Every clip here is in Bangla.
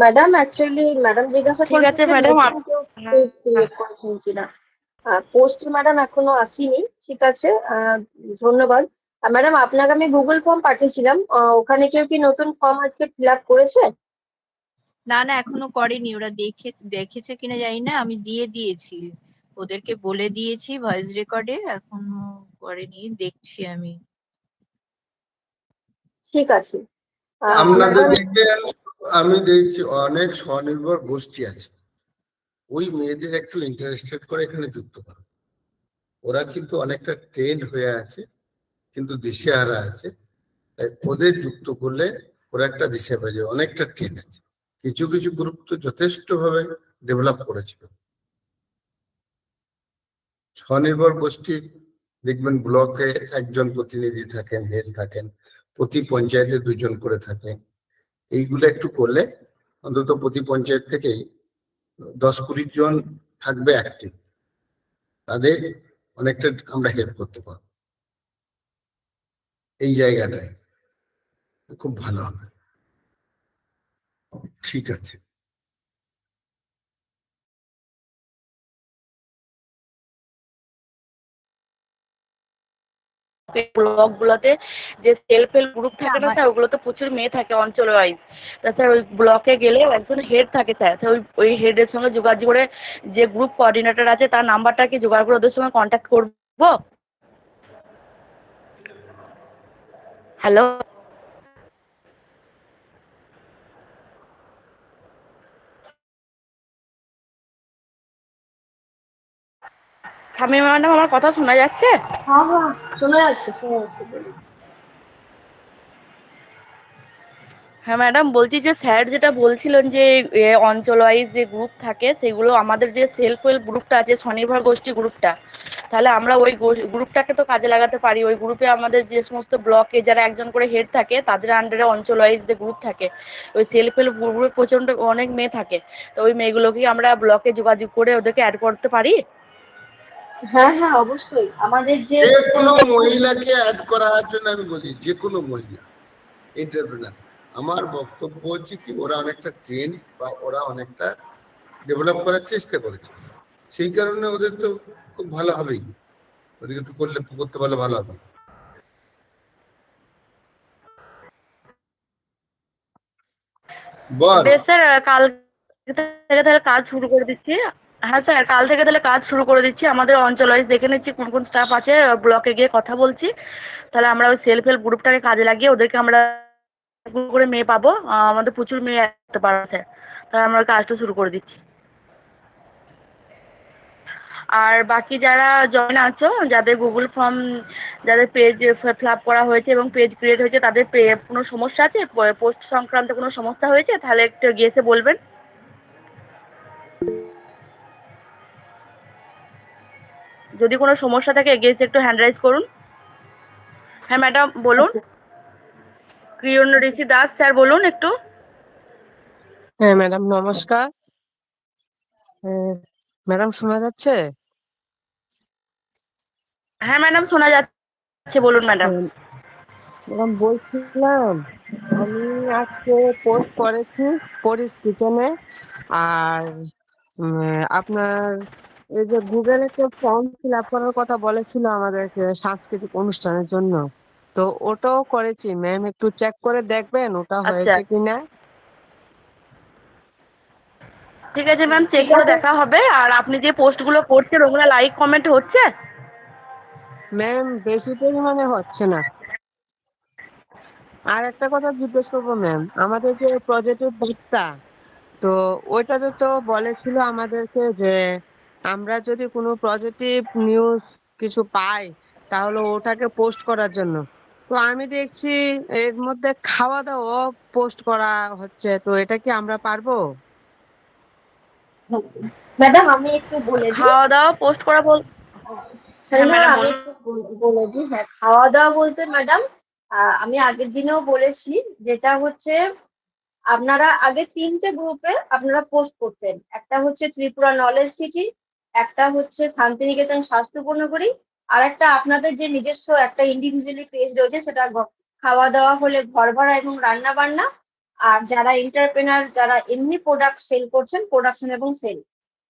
ম্যাডাম অ্যাকচুয়ালি ম্যাডাম জিজ্ঞাসা ঠিক আছে, হ্যাঁ, করেছেন কিনা। পোস্ট ম্যাডাম এখনও আসেনি ঠিক আছে। আহ, ধন্যবাদ। ম্যাডাম আপনাকে আমি গুগল ফর্ম পাঠিয়েছিলাম। ওখানে কেউ কি নতুন ফর্ম আজকে ফিল আপ করেছে? না না এখনও করেনি। ওরা দেখে দেখেছে কিনা জানি না। আমি দিয়ে দিয়েছি। ওদেরকে বলে দিয়েছি ভয়েস রেকর্ডে এখনও করেনি। দেখছি আমি। ঠিক আছে। আপনাদের দেখবেন আমি দেখছি অনেক স্বনির্ভর গোষ্ঠী আছে। ওই মেয়েদের একটু ইন্টারেস্টেড করে এখানে যুক্ত করো। ওরা কিন্তু অনেকটা ট্রেন্ড হয়ে আছে, কিন্তু দেশে দিশেহারা আছে। ওদের যুক্ত করলে ওরা একটা দিশা যাবে, অনেকটা ট্রেন্ড আছে। কিছু কিছু গ্রুপ তো যথেষ্ট ভাবে ডেভেলপ করেছিল। স্বনির্ভর গোষ্ঠীর দেখবেন ব্লকে একজন প্রতিনিধি থাকেন, হেড থাকেন, প্রতি পঞ্চায়েতে দুজন করে থাকেন। এইগুলো একটু করলে অন্তত প্রতি পঞ্চায়েত থেকে দশ কুড়ি জন থাকবে অ্যাক্টিভ তাদের অনেকটা আমরা হেল্প করতে পারব। এই জায়গাটায়। খুব ভালো হবে। ঠিক আছে। ব্লগ গুলোতে যে সেলফ হেল্প গ্রুপ থাকে না স্যার ওগুলোতে প্রচুর মেয়ে থাকে অঞ্চল ওয়াইজ তা স্যার ওই ব্লকে গেলে একজন হেড থাকে স্যার ওই ওই হেডের সঙ্গে যোগাযোগ করে যে গ্রুপ কোঅর্ডিনেটর আছে তার নাম্বারটা কি জোগাড় করে ওদের সঙ্গে কন্ট্যাক্ট করব। হ্যালো ম্যাডাম আমার কথা শোনা যাচ্ছে? হ্যাঁ হ্যাঁ শোনা যাচ্ছে শোনা যাচ্ছে হ্যাঁ ম্যাডাম বলছি যে স্যার যেটা বলছিলেন যে অঞ্চল ওয়াইজ যে গ্রুপ থাকে সেগুলো আমাদের যে সেলফ হেল্প গ্রুপটা আছে স্বনির্ভর গোষ্ঠী গ্রুপটা তাহলে আমরা ওই গ্রুপটাকে তো কাজে লাগাতে পারি। ওই গ্রুপে আমাদের যে সমস্ত ব্লকে যারা একজন করে হেড থাকে তাদের আন্ডারে অঞ্চল ওয়াইজ যে গ্রুপ থাকে ওই সেলফ হেল্প গ্রুপে প্রচণ্ড অনেক মেয়ে থাকে। তো ওই মেয়েগুলোকে আমরা ব্লকে যোগাযোগ করে ওদেরকে অ্যাড করতে পারি? হ্যাঁ হ্যাঁ অবশ্যই। আমাদের যে কোনো মহিলাকে অ্যাড করার জন্য আমি বলি যে কোনো মহিলা এন্টারপ্রেনার আমার বক্তব্য হচ্ছে কি ওরা অনেকটা ট্রেন বা ওরা অনেকটা ডেভেলপ করার চেষ্টা করেছে। সেই কারণে ওদের তো খুব ভালো হবেই। ওদেরকে তো করলে করতে পারলে ভালো হবে। বল। স্যার কাল থেকে তাহলে কাজ শুরু করে দিচ্ছি। হ্যাঁ স্যার, কাল থেকে তাহলে কাজ শুরু করে দিচ্ছি। আমাদের অঞ্চল ওয়াইজ দেখে নিচ্ছি কোন কোন স্টাফ আছে ব্লকে গিয়ে কথা বলছি। তাহলে আমরা ওই সেলফ হেল্প গ্রুপটাকে কাজে লাগিয়ে ওদেরকে আমরা করে মেয়ে পাবো। আমাদের প্রচুর মেয়ে আসতে স্যার। তাহলে আমরা কাজটা শুরু করে দিচ্ছি। আর বাকি যারা জয়েন আছো, যাদের গুগল ফর্ম যাদের পেজ ফিল আপ করা হয়েছে এবং পেজ ক্রিয়েট হয়েছে, তাদের পে- কোনো সমস্যা আছে? পোস্ট সংক্রান্ত কোনো সমস্যা হয়েছে? তাহলে একটু গিয়ে এসে বলবেন। যদি কোনো সমস্যা থাকে এগিয়ে এসে একটু হ্যান্ড রাইজ করুন। হ্যাঁ ম্যাডাম বলুন। ক্রিয়ন ঋষি দাস স্যার বলুন একটু। হ্যাঁ ম্যাডাম নমস্কার। ম্যাডাম শোনা যাচ্ছে? হ্যাঁ ম্যাডাম শোনা যাচ্ছে বলুন ম্যাডাম ম্যাডাম বলছিলাম আমি আজকে পোস্ট করেছি পরিস কিচেনে আর আপনার এই যে গুগলে একটা ফর্ম ফিল আপ করার কথা বলেছিল আমাদেরকে সাংস্কৃতিক অনুষ্ঠানের জন্য। তো ওটাও করেছি। ম্যাম একটু চেক করে দেখবেন ওটা আচ্ছা। হয়েছে কিনা। ঠিক আছে ম্যাম চেক করে দেখা হবে। আর আপনি যে পোস্টগুলো করছেন ওগুলো লাইক কমেন্ট হচ্ছে? ম্যাম বেশি পরিমাণে হচ্ছে না। আর একটা কথা জিজ্ঞেস করব ম্যাম আমাদের যে পজিটিভ বার্তা তো ওইটাতে তো বলেছিল আমাদেরকে যে আমরা যদি কোনো পজিটিভ নিউজ কিছু পাই তাহলে ওটাকে পোস্ট করার জন্য। তো আমি দেখছি এর মধ্যে খাওয়া দাওয়া পোস্ট করা হচ্ছে। তো এটা কি আমরা পারব? ম্যাডাম আমি একটু বলে দিই। খাওয়া দাওয়া পোস্ট করা বল হ্যাঁ আমি একটু বলে দিই। হ্যাঁ খাওয়া দাওয়া বলতে ম্যাডাম আমি আগের দিনেও বলেছি যেটা হচ্ছে আপনারা আগে তিনটে গ্রুপে আপনারা পোস্ট করতেন। একটা হচ্ছে ত্রিপুরা নলেজ সিটি একটা হচ্ছে শান্তিনিকেতন স্বাস্থ্যপূর্ণপুরী আর একটা আপনাদের যে নিজস্ব একটা ইন্ডিভিজুয়ালি পেজ রয়েছে সেটা খাওয়া দাওয়া হলে ঘর ভাড়া এবং রান্না বান্না। আর যারা এন্টারপ্রেনার যারা এমনি প্রোডাক্ট সেল করছেন প্রোডাকশন এবং সেল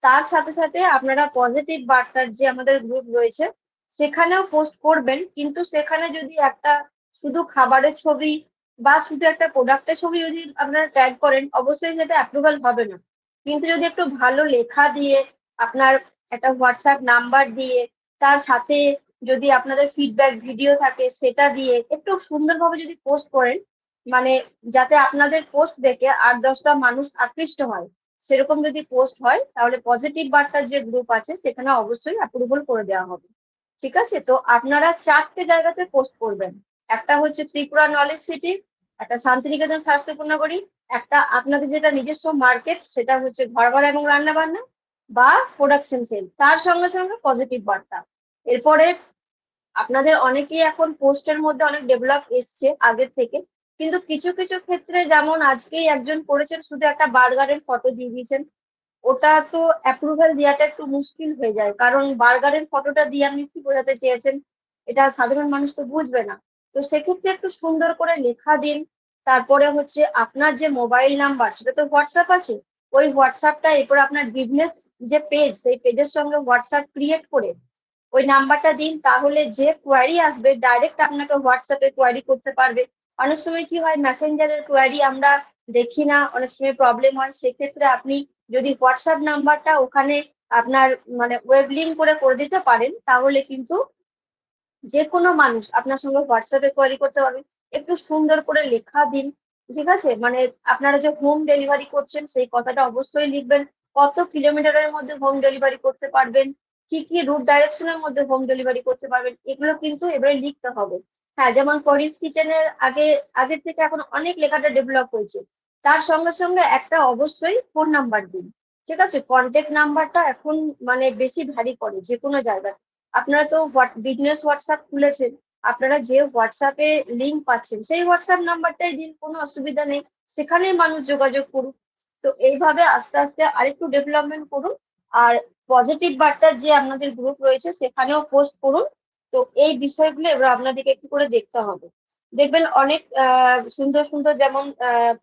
তার সাথে সাথে আপনারা পজিটিভ বার্তার যে আমাদের গ্রুপ রয়েছে, সেখানেও পোস্ট করবেন। কিন্তু সেখানে যদি একটা শুধু খাবারের ছবি বা শুধু একটা প্রোডাক্টের ছবি যদি আপনারা ট্যাগ করেন, অবশ্যই সেটা অ্যাপ্রুভাল হবে না। কিন্তু যদি একটু ভালো লেখা দিয়ে আপনার একটা হোয়াটসঅ্যাপ নাম্বার দিয়ে, তার সাথে যদি আপনাদের ফিডব্যাক ভিডিও থাকে সেটা দিয়ে একটু সুন্দরভাবে যদি পোস্ট করেন মানে যাতে আপনাদের পোস্ট দেখে আট দশটা মানুষ আকৃষ্ট হয়। সেরকম যদি পোস্ট হয়, তাহলে পজিটিভ বার্তার যে গ্রুপ আছে, সেখানে অবশ্যই অ্যাপ্রুভাল করে দেওয়া হবে। ঠিক আছে? তো আপনারা চারটে জায়গাতে পোস্ট করবেন। একটা হচ্ছে ত্রিপুরা নলেজ সিটি একটা শান্তিনিকেতন স্বাস্থ্যপূর্ণ করি একটা আপনাদের যেটা নিজস্ব মার্কেট সেটা হচ্ছে ঘর ভাড়া এবং রান্না বান্না বা প্রোডাকশন সেল তার সঙ্গে সঙ্গে পজিটিভ বার্তা। এরপরে আপনাদের অনেকেই এখন পোস্টের মধ্যে অনেক ডেভেলপ এসছে আগের থেকে, কিন্তু কিছু কিছু ক্ষেত্রে যেমন আজকেই একজন করেছেন, শুধু একটা বার্গারের ফটো দিয়ে দিয়েছেন, ওটা তো অ্যাপ্রুভাল দেওয়াটা একটু মুশকিল হয়ে যায়, কারণ বার্গারের ফটোটা দিয়ে আপনি কি বোঝাতে চেয়েছেন, এটা সাধারণ মানুষ তো বুঝবে না। তো সেক্ষেত্রে একটু সুন্দর করে লেখা দিন, তারপরে হচ্ছে আপনার যে মোবাইল নাম্বার সেটা তো হোয়াটসঅ্যাপ আছে ওই হোয়াটসঅ্যাপটা এরপর আপনার বিজনেস যে পেজ সেই পেজের সঙ্গে হোয়াটসঅ্যাপ ক্রিয়েট করে ওই নাম্বারটা দিন, তাহলে যে কোয়ারি আসবে ডাইরেক্ট আপনাকে হোয়াটসঅ্যাপে কোয়ারি করতে পারবে। অনেক সময় কি হয় মেসেঞ্জারের কোয়ারি আমরা দেখি না, অনেক সময় প্রবলেম হয়। সেক্ষেত্রে আপনি যদি হোয়াটসঅ্যাপ নাম্বারটা ওখানে আপনার মানে ওয়েব লিঙ্ক করে করে দিতে পারেন, তাহলে কিন্তু যে কোনো মানুষ আপনার সঙ্গে হোয়াটসঅ্যাপে কোয়ারি করতে পারবে। একটু সুন্দর করে লেখা দিন ঠিক আছে? মানে আপনারা যে হোম ডেলিভারি করছেন, সেই কথাটা অবশ্যই লিখবেন। কত কিলোমিটারের মধ্যে হোম ডেলিভারি করতে পারবেন? কি কি রুট ডাইরেকশনের মধ্যে হোম ডেলিভারি করতে পারবেন? এগুলো কিন্তু এবারে লিখতে হবে। হ্যাঁ যেমন করিস কিচেনের আগে আগের থেকে এখন অনেক লেখাটা ডেভেলপ হয়েছে। তার সঙ্গে সঙ্গে একটা অবশ্যই ফোন নাম্বার দিন। ঠিক আছে? কন্ট্যাক্ট নাম্বারটা এখন মানে বেশি ভ্যারি করে যে কোনো জায়গায়। আপনারা তো বিজনেস হোয়াটসঅ্যাপ খুলেছেন। আপনারা যে হোয়াটসঅ্যাপে লিঙ্ক পাচ্ছেন, সেই হোয়াটসঅ্যাপ নাম্বারটাই দিন কোনো অসুবিধা নেই, সেখানেই মানুষ যোগাযোগ করুক। তো এইভাবে আস্তে আস্তে আরেকটু ডেভেলপমেন্ট করুন। আর পজিটিভ বার্তার যে আপনাদের গ্রুপ রয়েছে, সেখানেও পোস্ট করুন। তো এই বিষয়গুলো এবার আপনাদেরকে একটু করে দেখতে হবে। দেখবেন অনেক সুন্দর সুন্দর যেমন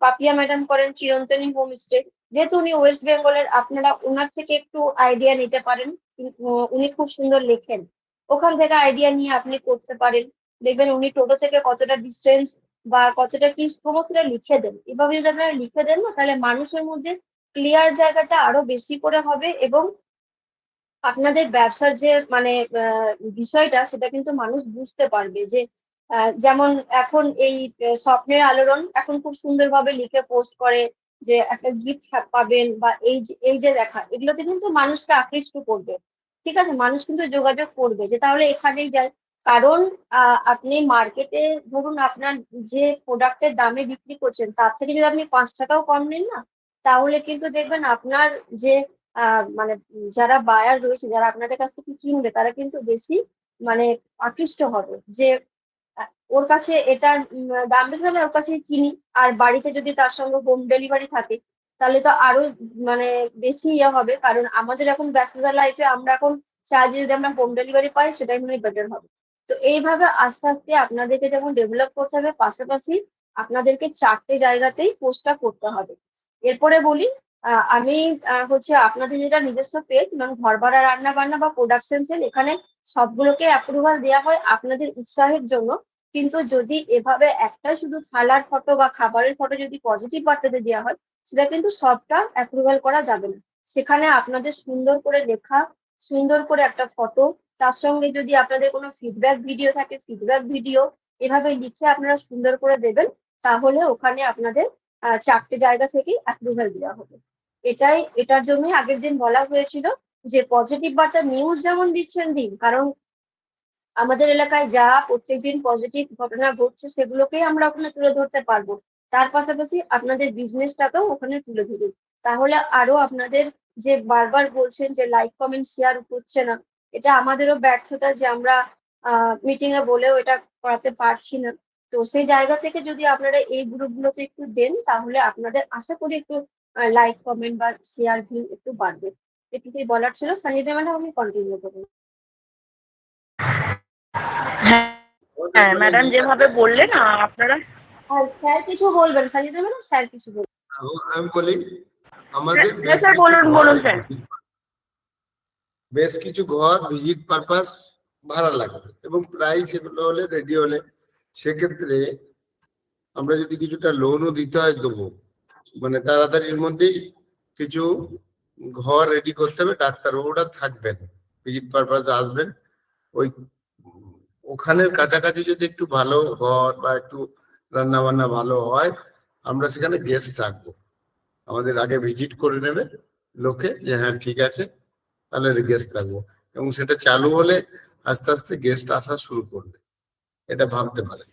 পাপিয়া ম্যাডাম করেন, চিরন্তনী হোমস্টে যেহেতু উনি ওয়েস্ট বেঙ্গলের আপনারা ওনার থেকে একটু আইডিয়া নিতে পারেন। উনি খুব সুন্দর লেখেন। ওখান থেকে আইডিয়া নিয়ে আপনি করতে পারেন। দেখবেন উনি টোটো থেকে কতটা ডিস্টেন্স বা কতটা কি সমস্তটা লিখে দেন। এভাবে যদি আপনারা লিখে দেন না, তাহলে মানুষের মধ্যে ক্লিয়ার জায়গাটা আরও বেশি করে হবে এবং আপনাদের ব্যবসার যে মানে বিষয়টা, সেটা কিন্তু মানুষ বুঝতে পারবে যে যেমন এখন এই স্বপ্নের আলোড়ন এখন খুব সুন্দরভাবে লিখে পোস্ট করে যে, একটা গিফট পাবেন বা এই এই যে দেখা এগুলোতে কিন্তু মানুষকে আকৃষ্ট করবে। ঠিক আছে? মানুষ কিন্তু যোগাযোগ করবে যে, তাহলে এখানেই যায়। কারণ আপনি মার্কেটে ধরুন আপনার যে প্রোডাক্টের দামে বিক্রি করছেন তার থেকে যদি আপনি পাঁচ টাকাও কম নেন না তাহলে কিন্তু দেখবেন আপনার যে মানে যারা বায়ার রয়েছে যারা আপনাদের কাছ থেকে কিনবে তারা কিন্তু বেশি মানে আকৃষ্ট হবে যে ওর কাছে এটা উম, দাম বেশি হলে ওর কাছে কিনি আর বাড়িতে যদি তার সঙ্গে হোম ডেলিভারি থাকে তাহলে তো আরও মানে বেশি ইয়ে হবে কারণ আমাদের এখন ব্যস্ততার লাইফে আমরা এখন চাই যদি আমরা হোম ডেলিভারি পাই সেটাই মনে বেটার হবে। তো এইভাবে আস্তে আস্তে আপনাদেরকে যেমন ডেভেলপ করতে হবে, পাশাপাশি আপনাদেরকে চারটে জায়গাতেই পোস্টটা করতে হবে। এরপরে বলি আমি হচ্ছে আপনাদের যেটা নিজস্ব পেজ মানে ঘর ভাড়া রান্না বান্না বা প্রোডাকশন সেল এখানে সবগুলোকে অ্যাপ্রুভাল দেওয়া হয় আপনাদের উৎসাহের জন্য। কিন্তু যদি এভাবে একটা শুধু থালার ফটো বা খাবারের ফটো যদি পজিটিভ বার্তাতে দেওয়া হয়, সেটা কিন্তু সবটা অ্যাপ্রুভাল করা যাবে না। সেখানে আপনাদের সুন্দর করে লেখা, সুন্দর করে একটা ফটো তার সঙ্গে যদি আপনাদের কোনো ফিডব্যাক ভিডিও থাকে ফিডব্যাক ভিডিও এভাবে লিখে আপনারা সুন্দর করে দেবেন, তাহলে ওখানে আপনাদের চারটে জায়গা থেকেই অ্যাপ্রুভাল দেওয়া হবে। এটাই, এটার জন্যই আগের দিন বলা হয়েছিল যে পজিটিভ বার্তা নিউজ যেমন দিচ্ছেন দিন, কারণ আমাদের এলাকায় যা প্রত্যেকদিন পজিটিভ ঘটনা ঘটছে সেগুলোকেই আমরা ওখানে তুলে ধরতে পারব। তার পাশাপাশি আপনাদের বিজনেসটাকেও ওখানে তুলে ধরুন। তাহলে আরও আপনাদের যে বারবার বলছেন যে লাইক কমেন্ট শেয়ার করছে না এটা আমাদেরও ব্যর্থতা যে আমরা মিটিং এ বলেও এটা করাতে পারছি না। তো সেই জায়গা থেকে যদি আপনারা এই গ্রুপগুলোতে একটু দেন তাহলে আপনাদের আশা করি একটু লাইক কমেন্ট বা শেয়ার ভিউ একটু বাড়বে। এটুকুই বলার ছিল। সঞ্জিতা ম্যাডাম আমি কন্টিনিউ করব। হ্যাঁ ম্যাডাম যেভাবে বললেন আপনারা স্যার কিছু বলবেন? সঞ্জিতা ম্যাডাম স্যার কিছু বলবেন? আমি- বলি আমাদের স্যার, বলুন, বলুন, স্যার। বেশ কিছু ঘর ভিজিট পারপাস ভাড়া লাগবে এবং প্রায় সেগুলো হলে রেডি হলে সেক্ষেত্রে আমরা যদি কিছুটা লোনও দিতে হয় দেবো। মানে তাড়াতাড়ির মধ্যেই কিছু ঘর রেডি করতে হবে, ডাক্তারবাবুরা থাকবেন ভিজিট পারপাস আসবেন। ওই ওখানের কাছাকাছি যদি একটু ভালো ঘর বা একটু রান্না বান্না ভালো হয়, আমরা সেখানে গেস্ট রাখব। আমাদের আগে ভিজিট করে নেবে লোকে যে হ্যাঁ ঠিক আছে। তাহলে গেস্ট রাখব। এবং সেটা চালু হলে আস্তে আস্তে গেস্ট আসা শুরু করবে। এটা ভাবতে পারে।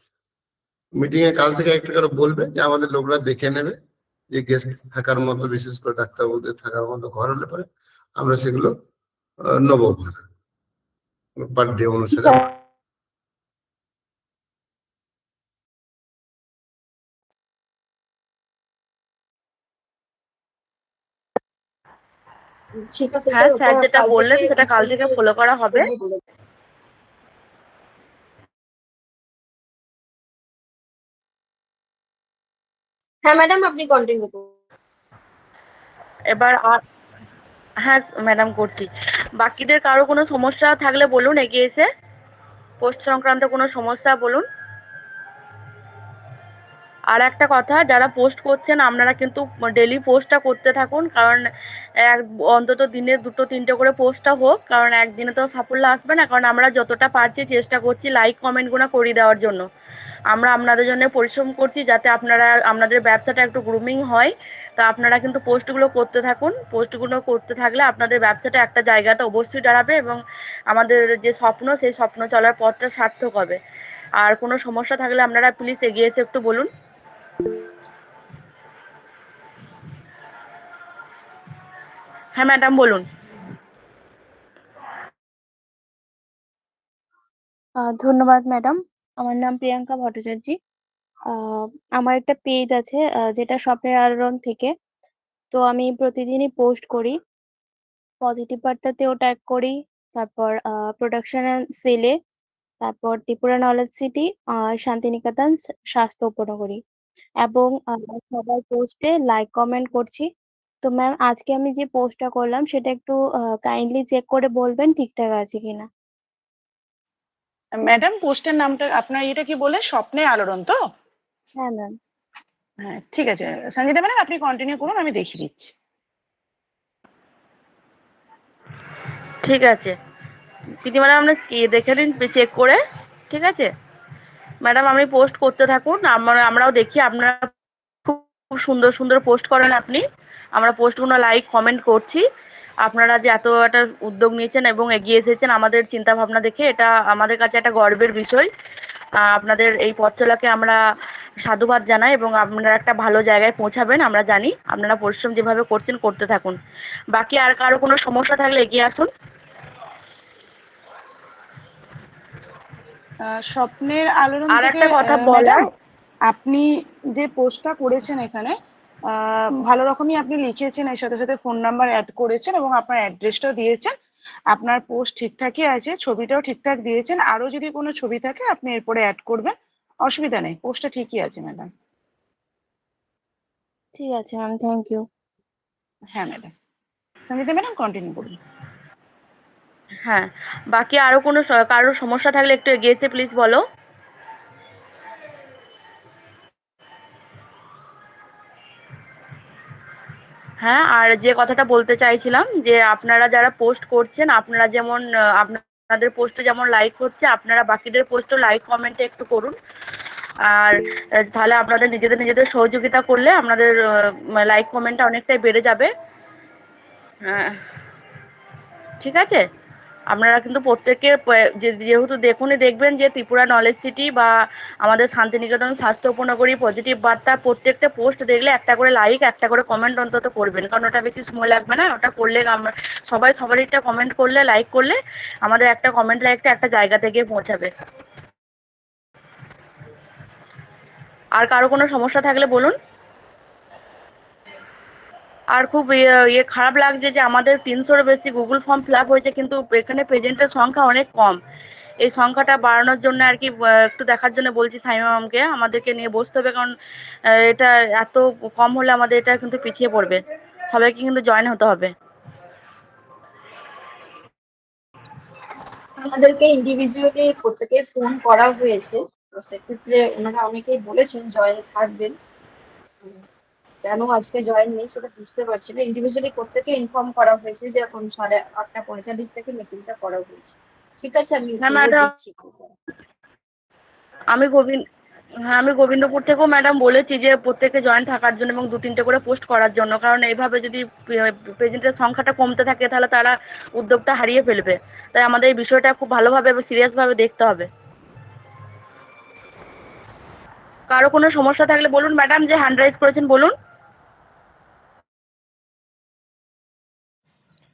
মিটিং এ কাল থেকে একটা করে বলবে যে আমাদের লোকরা দেখে নেবে যে গেস্ট থাকার মতো, বিশেষ করে ডাক্তারবাবুদের থাকার মতো ঘর হলে পরে আমরা সেগুলো নেব ভাড়া। পার ডে অনুসারে। ঠিক আছে হ্যাঁ স্যার যেটা বললেন সেটা কাল থেকে ফলো করা হবে। হ্যাঁ ম্যাডাম আপনি কন্টিনিউ করুন। এবার আর হ্যাঁ ম্যাডাম করছি। বাকিদের কারও কোনো সমস্যা থাকলে বলুন এগিয়ে এসে। পোস্ট সংক্রান্ত কোনো সমস্যা বলুন। আর একটা কথা, যারা পোস্ট করছেন, আপনারা কিন্তু ডেলি পোস্টটা করতে থাকুন, কারণ এক, অন্তত দিনে দুটো, তিনটে করে পোস্টটা হোক, কারণ একদিনে তো সাফল্য আসবে না, কারণ আমরা যতটা পারছি চেষ্টা করছি লাইক কমেন্টগুলো করিয়ে দেওয়ার জন্য। আমরা আপনাদের জন্য পরিশ্রম করছি যাতে আপনারা, আপনাদের ব্যবসাটা একটু গ্রুমিং হয়, তা আপনারা কিন্তু পোস্টগুলো করতে থাকুন। পোস্টগুলো করতে থাকলে আপনাদের ব্যবসাটা একটা জায়গাতে অবশ্যই দাঁড়াবে এবং আমাদের যে স্বপ্ন, সেই স্বপ্ন চলার পথটা সার্থক হবে। আর কোনো সমস্যা থাকলে আপনারা প্লিজ এগিয়ে এসে একটু বলুন। হ্যাঁ ম্যাডাম, বলুন। ধন্যবাদ, ম্যাডাম। আমার নাম প্রিয়াঙ্কা ভট্টাচার্য। আমার একটা পেজ আছে যেটা স্বপ্নের আলোড়ন থেকে। তো আমি প্রতিদিনই পোস্ট করি। পজিটিভ বার্তাতেও ট্যাগ করি। তারপর প্রোডাকশন অ্যান্ড সেলে। তারপর ত্রিপুরা নলেজ সিটি শান্তিনিকেতন স্বাস্থ্য উপনগরী। এবং সবার পোস্টে লাইক, কমেন্ট করছি। তো ম্যাম আজকে আমি যে পোস্টটা করলাম সেটা একটু কাইন্ডলি চেক করে বলবেন ঠিকঠাক আছে কিনা। ম্যাডাম পোস্টের নামটা আপনার এটা কি বলে স্বপ্নের আলোড়ন তো? হ্যাঁ ম্যাম হ্যাঁ ঠিক আছে। সঞ্জিতা ম্যাডাম আপনি কন্টিনিউ করুন আমি দেখিয়ে দিচ্ছি। ঠিক আছে। প্রীতি ম্যাডাম আপনি দেখে নিন চেক করে ঠিক আছে? ম্যাডাম আপনি পোস্ট করতে থাকুন আমরা আমরাও দেখি আপনারা খুব সুন্দর সুন্দর পোস্ট করেন আপনি। আমরা পোস্টগুলো লাইক কমেন্ট করছি। আপনারা যে এত একটা উদ্যোগ নিয়েছেন এবং এগিয়ে এসেছেন আমাদের চিন্তা ভাবনা দেখে এটা আমাদের কাছে একটা গর্বের বিষয়। আহ, আপনাদের এই পথ চলাকে আমরা সাধুবাদ জানাই এবং আপনারা একটা ভালো জায়গায় পৌঁছাবেন আমরা জানি। আপনারা পরিশ্রম যেভাবে করছেন করতে থাকুন। বাকি আর কারও কোনো সমস্যা থাকলে এগিয়ে আসুন। আহ, স্বপ্নের আলোড়ন আর একটা কথা ম্যাডাম, আপনি যে পোস্টটা করেছেন এখানে আহ, ভালো রকমই আপনি লিখেছেন এর সাথে সাথে ফোন নাম্বার অ্যাড করেছেন এবং আপনার অ্যাড্রেসটাও দিয়েছেন। আপনার পোস্ট ঠিকঠাকই আছে ছবিটাও ঠিকঠাক দিয়েছেন আরও যদি কোনো ছবি থাকে আপনি এরপরে অ্যাড করবেন অসুবিধা নেই পোস্টটা ঠিকই আছে ম্যাডাম ঠিক আছে ম্যাম থ্যাংক ইউ হ্যাঁ ম্যাডাম সঞ্জিতা ম্যাডাম কন্টিনিউ করুন। হ্যাঁ বাকি আরও কোনো কারোর সমস্যা থাকলে একটু এগিয়ে এসে প্লিজ বলো। হ্যাঁ আর যে কথাটা বলতে চাইছিলাম যে আপনারা যারা পোস্ট করছেন, আপনারা যেমন আপনাদের পোস্টে যেমন লাইক হচ্ছে, আপনারা বাকিদের পোস্টও লাইক কমেন্টে একটু করুন। আর তাহলে আপনাদের নিজেদের নিজেদের সহযোগিতা করলে আপনাদের লাইক কমেন্টটা অনেকটাই বেড়ে যাবে। হ্যাঁ। ঠিক আছে? আপনারা কিন্তু প্রত্যেকের প- যে- যেহেতু দেখুনই দেখবেন যে ত্রিপুরা নলেজ সিটি বা আমাদের শান্তিনিকেতন স্বাস্থ্য উপনগরী পজিটিভ বার্তা প্রত্যেকটা পোস্ট দেখলে একটা করে লাইক একটা করে কমেন্ট অন্তত করবেন। কারণ ওটা বেশি সময় লাগবে না, ওটা করলে আমরা সবাই সবারই একটা কমেন্ট করলে লাইক করলে আমাদের একটা কমেন্ট লাইকটা একটা জায়গা থেকে পৌঁছাবে। আর কারও কোনো সমস্যা থাকলে বলুন। আর খুব ইয়ে ইয়ে খারাপ লাগছে যে আমাদের তিনশোর বেশি গুগল ফর্ম ফিল হয়েছে, কিন্তু এখানে প্রেজেন্টের সংখ্যা অনেক কম। এই সংখ্যাটা বাড়ানোর জন্য আর কি একটু দেখার জন্য বলছি সাইমা ম্যামকে, আমাদেরকে নিয়ে বসতে হবে, কারণ এটা এত কম হলে আমাদের এটা কিন্তু পিছিয়ে পড়বে। সবাইকে কিন্তু জয়েন হতে হবে। আমাদেরকে ইন্ডিভিজুয়ালি প্রত্যেকে ফোন করা হয়েছে। তো সেক্ষেত্রে ওনারা অনেকেই বলেছেন জয়েন থাকবেন। কেন আজকে জয়েন নেই সেটা বুঝতে পারছি না। ইন্ডিভিজুয়ালি প্রত্যেকে ইনফর্ম করা হয়েছে যে এখন সাড়ে আটটা পঁয়তাল্লিশ থেকে মিটিংটা করা হয়েছে। ঠিক আছে আমি হ্যাঁ। আমি গোবিন্দ হ্যাঁ আমি গোবিন্দপুর থেকেও ম্যাডাম বলেছি যে প্রত্যেকে জয়েন থাকার জন্য এবং দু তিনটে করে পোস্ট করার জন্য। কারণ এইভাবে যদি প্রেজেন্টের সংখ্যাটা কমতে থাকে তাহলে তারা উদ্যোগটা হারিয়ে ফেলবে। তাই আমাদের এই বিষয়টা খুব ভালোভাবে এবং সিরিয়াসভাবে দেখতে হবে। কারও কোনো সমস্যা থাকলে বলুন ম্যাডাম যে হ্যান্ড রাইজ করেছেন বলুন।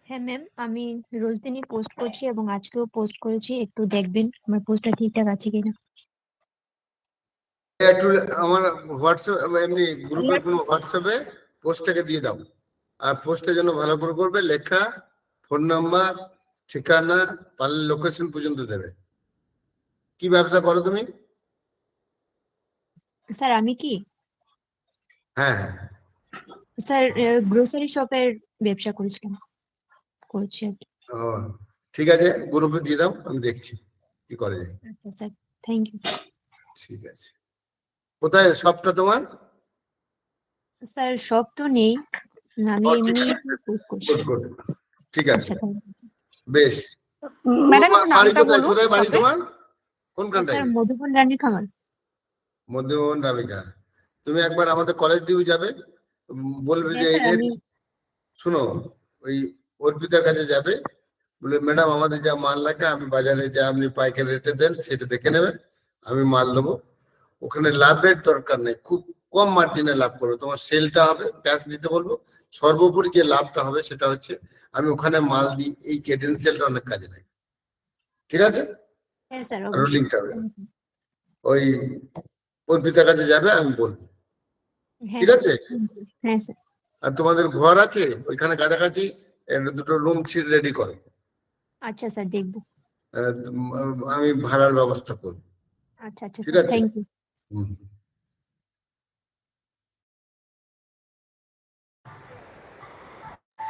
হ্যাঁ ম্যাম আমি রোজ দিনই পোস্ট করছি এবং আজকেও পোস্ট করেছি একটু দেখবেন আমার পোস্টটা ঠিকঠাক আছে কিনা। একটু আমার হোয়াটসঅ্যাপ এমনি গ্রুপে কোনো হোয়াটসঅ্যাপে পোস্টটাকে দিয়ে দাও। আর পোস্টটা যেন ভালো করে করবে লেখা ফোন নাম্বার ঠিকানা পারলে লোকেশন পর্যন্ত দেবে। কি ব্যবসা করো তুমি? স্যার আমি কি? হ্যাঁ। স্যার গ্রোসারি শপের ব্যবসা করেছিলাম। করছি আর কি। ও ঠিক আছে গ্রুপে দিয়ে দাও আমি দেখছি কি করে যায়। আচ্ছা স্যার থ্যাংক ইউ ঠিক আছে। কোথায় সবটা তোমার? স্যার সব তো নেই। আমি এমনি ঠিক। আছে। আচ্ছা ইউ বেশ। ম্যাডাম বাড়ি কোথায়? বলুন। কোথায় বাড়ি শপের। তোমার? কোনখানটায়? স্যার মধুবন রানীর খামার। মধ্যমোহন রামিকা তুমি একবার আমাদের কলেজ দিয়েও যাবে। বলবে যে শুনো ওই অর্পিতার কাছে যাবে। বলে ম্যাডাম আমাদের যা মাল লাগে আমি বাজারে যা আপনি পাইকারি রেটে দেন সেটা দেখে নেবেন আমি মাল দেবো ওখানে লাভের দরকার নেই খুব কম মার্জিনে লাভ করবে তোমার সেলটা হবে ক্যাশ দিতে বলব। সর্বোপরি যে লাভটা হবে সেটা হচ্ছে আমি ওখানে মাল দিই এই ক্রেডেন্সিয়ালটা অনেক কাজে লাগে। ঠিক আছে? হ্যাঁ রোলিংটা হবে। ওই অর্পিতার কাছে যাবে আমি বলব। হ্যাঁ ঠিক আছে? হ্যাঁ আর তোমাদের ঘর আছে? ওইখানে কাছাকাছি দুটো রুম সিট রেডি করো। আচ্ছা স্যার দেখব। আমি ভাড়ার ব্যবস্থা করব। আচ্ছা আচ্ছা ঠিক আছে। থ্যাংক ইউ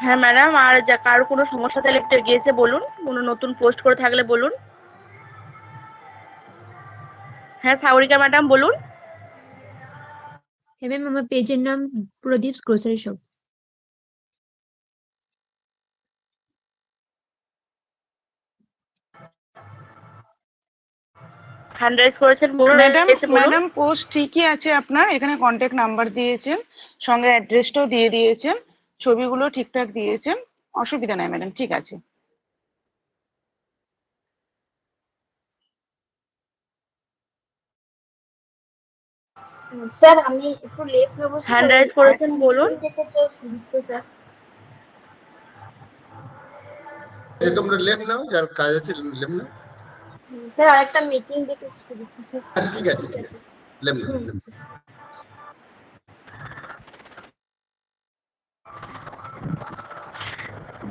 হ্যাঁ ম্যাডাম আর যা কারও কোনো সমস্যা তাহলে একটু গিয়েছে বলুন। কোনো নতুন পোস্ট করে থাকলে বলুন। হ্যাঁ সাগরিকা ম্যাডাম বলুন। হ্যাঁ ম্যাম আমার পেজের নাম Pradip grocery shop hand raise করেছেন ম্যাডাম ম্যাডাম পোস্ট ঠিকই আছে আপনার এখানে কন্ট্যাক্ট নাম্বার দিয়েছেন সঙ্গে অ্যাড্রেসটাও দিয়ে দিয়েছেন ছবিগুলো ঠিকঠাক দিয়েছেন অসুবিধা নাই ম্যাডাম ঠিক আছে স্যার আমি একটু লেট নেব। Hand করেছেন, বলুন। তোমরা লেম নাও যার কাজ আছে লেম নাও স্যার আরেকটা মিটিং স্যার। হ্যাঁ, ঠিক আছে ঠিক আছে।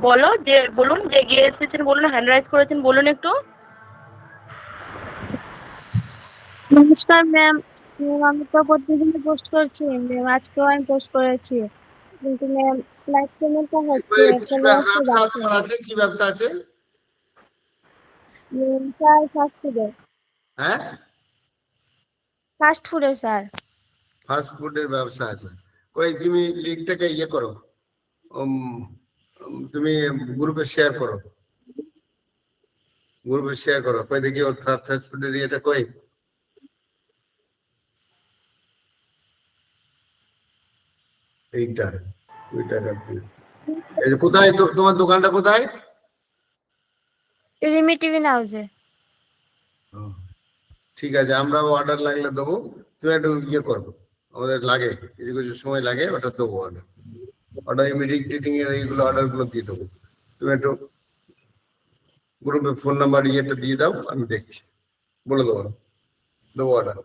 বলো যে বলুন যে এগিয়ে এসেছেন বলুন হ্যান্ড রাইজ করেছেন বলুন একটু। নমস্কার ম্যাম আমি তো প্রতিদিনই পোস্ট করছি ম্যাম আজকেও আমি পোস্ট করেছি। কিন্তু ম্যাম লাইভ পেমেন্টটা হচ্ছে কি ব্যবসা আছে কি ব্যবসা আছে? ম্যাম, স্যার ফাস্ট ফুডের হ্যাঁ? ফাস্ট ফুডের স্যার। ফাস্ট ফুডের ব্যবসা আছে। ওই তুমি লিঙ্কটাকে ইয়ে করো। তুমি গ্রুপে শেয়ার করো। গ্রুপে শেয়ার করো। কই দেখি ওর ফাস্ট ফুডের ইয়েটা কই। যে কোথায়? তোমার দোকানটা কোথায়? রিমি টিভি হাউসে ঠিক আছে আমরা অর্ডার লাগলে দেবো। তুমি একটু ইয়ে করব আমাদের লাগে কিছু কিছু সময় লাগে ওটা দেবো অর্ডার অর্ডার মিটিং টিটিং এর এইগুলো অর্ডারগুলো দিয়ে দেবো। তুমি একটু গ্রুপে ফোন নাম্বার ইয়েটা দিয়ে দাও আমি দেখছি। বলে দেবো দেবো অর্ডার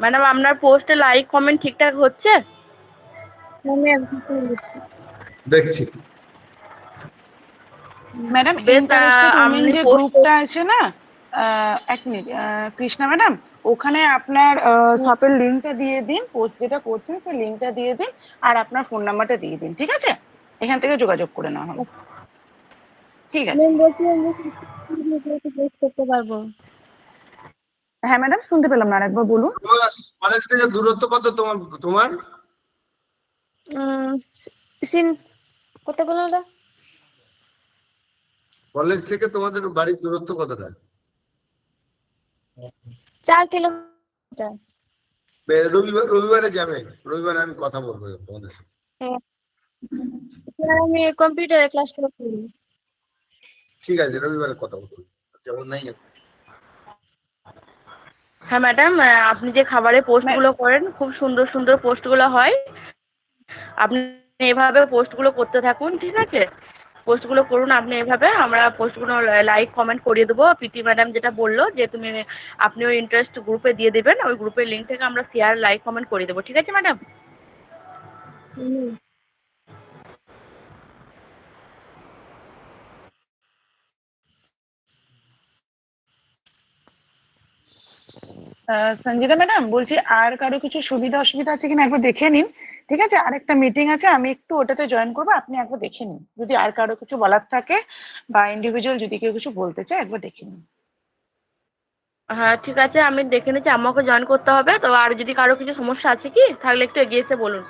ম্যাডাম আপনার পোস্টে লাইক কমেন্ট ঠিকঠাক হচ্ছে? দেখছি। ম্যাডাম আপনি যে গ্রুপটা আছে না এক মিনিট কৃষ্ণা ম্যাডাম ওখানে আপনার শপের লিঙ্কটা দিয়ে দিন পোস্ট যেটা করছেন সেই লিঙ্কটা দিয়ে দিন আর আপনার ফোন নাম্বারটা দিয়ে দিন ঠিক আছে? এখান থেকে যোগাযোগ করে নেওয়া হবে। ঠিক আছে। করতে পারব। হ্যাঁ ম্যাডাম শুনতে পেলাম না আরেকবার বলুন। কলেজ থেকে দূরত্ব কত তোমার তোমার? কত ওটা? কলেজ থেকে তোমাদের বাড়ির দূরত্ব কতটা? চার কিলোমিটার। রবিবার রবিবারে যাবে। রবিবারে আমি কথা বলব তোমাদের সাথে। আমি কম্পিউটারে ক্লাস করছি ঠিক আছে রবিবারে কথা বলব। যেমন নাই? হ্যাঁ ম্যাডাম আপনি যে খাবারের পোস্টগুলো করেন খুব সুন্দর সুন্দর পোস্টগুলো হয়। আপনি এভাবে পোস্টগুলো করতে থাকুন, ঠিক আছে? পোস্টগুলো করুন, আপনি এভাবে আমরা পোস্টগুলো লাইক, কমেন্ট করিয়ে দেবো। প্রীতি ম্যাডাম যেটা বলল যে তুমি আপনি ওই ইন্টারেস্ট গ্রুপে দিয়ে দেবেন, ওই গ্রুপের লিঙ্ক থেকে আমরা শেয়ার লাইক কমেন্ট করিয়ে দেবো, ঠিক আছে ম্যাডাম? সঞ্জিতা ম্যাডাম, বলছি আর কারও কিছু সুবিধা অসুবিধা আছে কিনা একবার দেখে নিন। ঠিক আছে? আর একটা মিটিং আছে, আমি একটু ওটাতে জয়েন করব, আপনি একবার দেখে নিন। যদি আর কারও কিছু বলার থাকে বা ইন্ডিভিজুয়াল যদি কেউ কিছু বলতে চায়, একবার দেখে নিন। হ্যাঁ ঠিক আছে, আমি দেখে নিচ্ছি আমাকে জয়েন করতে হবে। তো আর যদি কারও কিছু সমস্যা আছে কি, তাহলে একটু এগিয়ে এসে বলুন।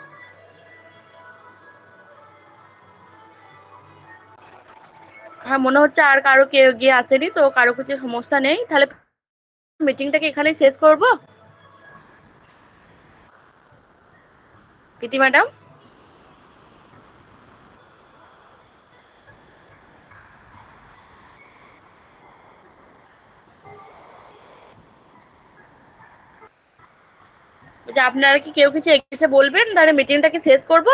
হ্যাঁ মনে হচ্ছে আর কারও কেউ এগিয়ে আসেনি, তো কারও কিছু সমস্যা নেই। তাহলে মিটিংটাকে এখানেই শেষ করব? প্রীতি ম্যাডাম? আপনারা কি কেউ কিছু এসে বলবেন? তাহলে মিটিংটাকে শেষ করব?